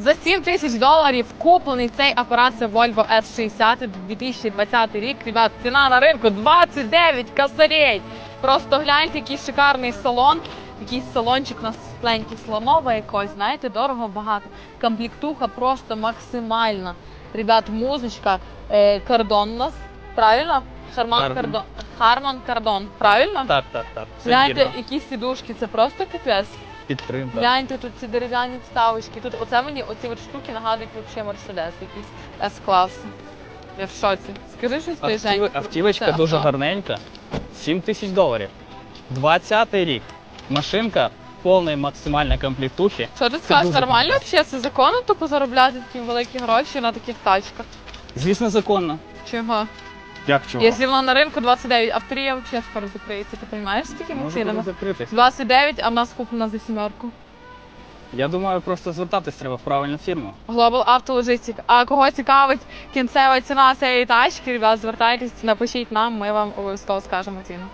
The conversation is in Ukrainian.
За 7 тисяч доларів куплений цей апарат це Volvo S60 2020 рік. Ребят, ціна на ринку 29 косарей. Просто гляньте, який шикарний салон. Якийсь салончик у нас слонова якось, знаєте, дорого багато. Комплектуха просто максимальна. Ребят, музичка, е, кордон у нас, правильно? Харман кордон. Харман кордон, правильно? Так, так, так. Все Гляньте, вірно. які сідушки, це просто капець. Підтримка. Гляньте тут ці дерев'яні вставочки. Тут оце мені оці от штуки нагадують взагалі Мерседес, якийсь С-клас. Я в шоці. Скажи щось той Жень. Автівочка Це дуже авто. гарненька. 7 тисяч доларів. 20-й рік. Машинка в повній максимальній комплектухі. Що ти скажеш, дуже нормально взагалі? Це законно тупо заробляти такі великі гроші на таких тачках? Звісно, законно. Чого? Як чого? Якщо вона на ринку 29, авторія взагалі скоро закриється. Ти розумієш, з ми Може цінами? закритись. 29, а в нас куплена за сімерку. Я думаю, просто звертатись треба в правильну фірму. Global Auto Logistics. А кого цікавить кінцева ціна цієї тачки, ребят, звертайтесь, напишіть нам, ми вам обов'язково скажемо ціну.